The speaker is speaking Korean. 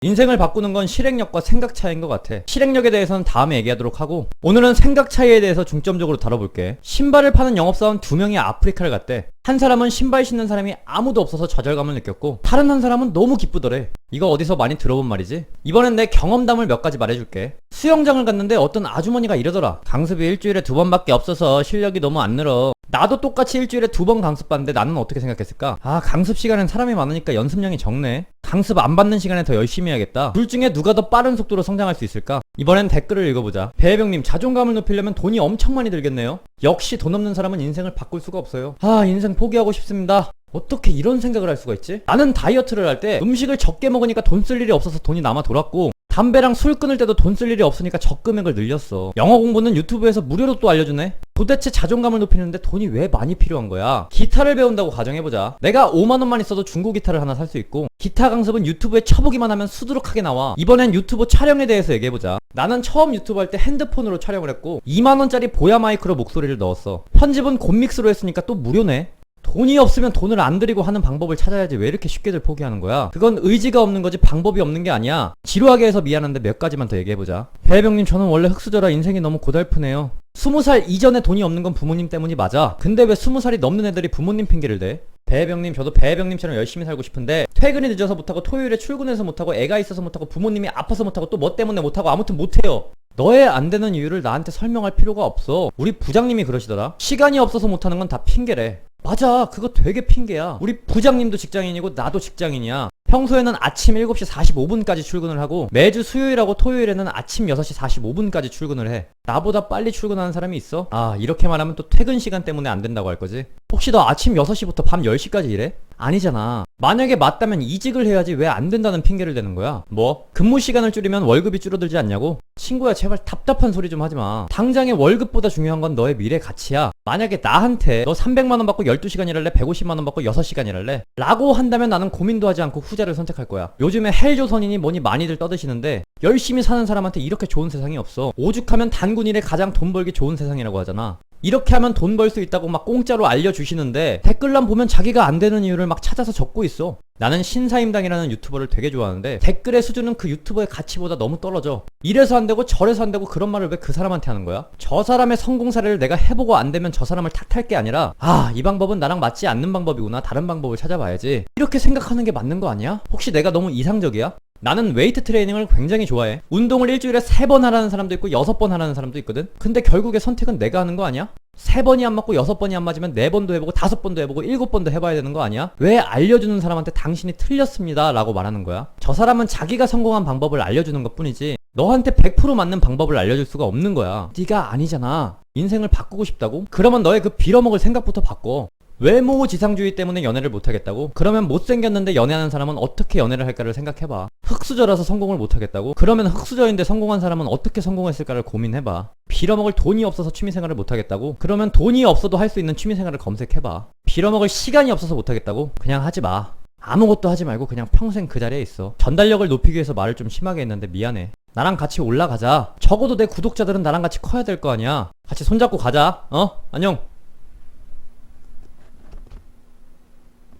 인생을 바꾸는 건 실행력과 생각 차이인 것 같아. 실행력에 대해서는 다음에 얘기하도록 하고 오늘은 생각 차이에 대해서 중점적으로 다뤄볼게. 신발을 파는 영업사원 두 명이 아프리카를 갔대. 한 사람은 신발 신는 사람이 아무도 없어서 좌절감을 느꼈고 다른 한 사람은 너무 기쁘더래. 이거 어디서 많이 들어본 말이지? 이번엔 내 경험담을 몇 가지 말해줄게. 수영장을 갔는데 어떤 아주머니가 이러더라. 강습이 일주일에 두 번밖에 없어서 실력이 너무 안 늘어. 나도 똑같이 일주일에 두 번 강습받는데 나는 어떻게 생각했을까? 아, 강습 시간엔 사람이 많으니까 연습량이 적네. 강습 안 받는 시간에 더 열심히 해야겠다. 둘 중에 누가 더 빠른 속도로 성장할 수 있을까? 이번엔 댓글을 읽어보자. 배혜병님, 자존감을 높이려면 돈이 엄청 많이 들겠네요. 역시 돈 없는 사람은 인생을 바꿀 수가 없어요. 아, 인생 포기하고 싶습니다. 어떻게 이런 생각을 할 수가 있지? 나는 다이어트를 할 때 음식을 적게 먹으니까 돈 쓸 일이 없어서 돈이 남아 돌았고 담배랑 술 끊을 때도 돈 쓸 일이 없으니까 적금액을 늘렸어. 영어 공부는 유튜브에서 무료로 또 알려주네. 도대체 자존감을 높이는데 돈이 왜 많이 필요한 거야? 기타를 배운다고 가정해보자. 내가 5만원만 있어도 중고 기타를 하나 살 수 있고, 기타 강습은 유튜브에 쳐보기만 하면 수두룩하게 나와. 이번엔 유튜브 촬영에 대해서 얘기해보자. 나는 처음 유튜브 할 때 핸드폰으로 촬영을 했고, 2만원짜리 보야 마이크로 목소리를 넣었어. 편집은 곰믹스로 했으니까 또 무료네. 돈이 없으면 돈을 안 들이고 하는 방법을 찾아야지 왜 이렇게 쉽게들 포기하는 거야? 그건 의지가 없는 거지 방법이 없는 게 아니야. 지루하게 해서 미안한데 몇 가지만 더 얘기해보자. 배혜병님 저는 원래 흑수저라 인생이 너무 고달프네요. 스무 살 이전에 돈이 없는 건 부모님 때문이 맞아. 근데 왜 스무 살이 넘는 애들이 부모님 핑계를 대? 배혜병님 저도 배혜병님처럼 열심히 살고 싶은데 퇴근이 늦어서 못하고 토요일에 출근해서 못하고 애가 있어서 못하고 부모님이 아파서 못하고 또 뭐 때문에 못하고 아무튼 못해요. 너의 안 되는 이유를 나한테 설명할 필요가 없어. 우리 부장님이 그러시더라. 시간이 없어서 못하는 건 다 핑계래. 맞아. 그거 되게 핑계야. 우리 부장님도 직장인이고 나도 직장인이야. 평소에는 아침 7시 45분까지 출근을 하고 매주 수요일하고 토요일에는 아침 6시 45분까지 출근을 해. 나보다 빨리 출근하는 사람이 있어? 아, 이렇게 말하면 또 퇴근 시간 때문에 안 된다고 할 거지? 혹시 너 아침 6시부터 밤 10시까지 일해? 아니잖아. 만약에 맞다면 이직을 해야지 왜 안 된다는 핑계를 대는 거야? 뭐? 근무 시간을 줄이면 월급이 줄어들지 않냐고? 친구야 제발 답답한 소리 좀 하지 마. 당장의 월급보다 중요한 건 너의 미래 가치야. 만약에 나한테 너 300만 원 받고 12시간 일할래? 150만 원 받고 6시간 일할래? 라고 한다면 나는 고민도 하지 않고 후자를 선택할 거야. 요즘에 헬조선이니 뭐니 많이들 떠드시는데 열심히 사는 사람한테 이렇게 좋은 세상이 없어. 오죽하면 단군 일에 가장 돈 벌기 좋은 세상이라고 하잖아. 이렇게 하면 돈 벌 수 있다고 막 공짜로 알려주시는데 댓글란 보면 자기가 안 되는 이유를 막 찾아서 적고 있어. 나는 신사임당이라는 유튜버를 되게 좋아하는데 댓글의 수준은 그 유튜버의 가치보다 너무 떨어져. 이래서 안 되고 저래서 안 되고 그런 말을 왜 그 사람한테 하는 거야? 저 사람의 성공 사례를 내가 해보고 안 되면 저 사람을 탓할 게 아니라 아, 이 방법은 나랑 맞지 않는 방법이구나. 다른 방법을 찾아봐야지. 이렇게 생각하는 게 맞는 거 아니야? 혹시 내가 너무 이상적이야? 나는 웨이트 트레이닝을 굉장히 좋아해. 운동을 일주일에 세 번 하라는 사람도 있고 여섯 번 하라는 사람도 있거든. 근데 결국에 선택은 내가 하는 거 아니야? 세 번이 안 맞고 여섯 번이 안 맞으면 네 번도 해보고 다섯 번도 해보고 일곱 번도 해봐야 되는 거 아니야? 왜 알려주는 사람한테 당신이 틀렸습니다 라고 말하는 거야? 저 사람은 자기가 성공한 방법을 알려주는 것 뿐이지 너한테 100% 맞는 방법을 알려줄 수가 없는 거야. 네가 아니잖아. 인생을 바꾸고 싶다고? 그러면 너의 그 빌어먹을 생각부터 바꿔. 외모 지상주의 때문에 연애를 못하겠다고? 그러면 못생겼는데 연애하는 사람은 어떻게 연애를 할까를 생각해봐. 흑수저라서 성공을 못하겠다고? 그러면 흑수저인데 성공한 사람은 어떻게 성공했을까를 고민해봐. 빌어먹을 돈이 없어서 취미생활을 못하겠다고? 그러면 돈이 없어도 할 수 있는 취미생활을 검색해봐. 빌어먹을 시간이 없어서 못하겠다고? 그냥 하지 마. 아무것도 하지 말고 그냥 평생 그 자리에 있어. 전달력을 높이기 위해서 말을 좀 심하게 했는데 미안해. 나랑 같이 올라가자. 적어도 내 구독자들은 나랑 같이 커야 될 거 아니야. 같이 손잡고 가자. 어? 안녕.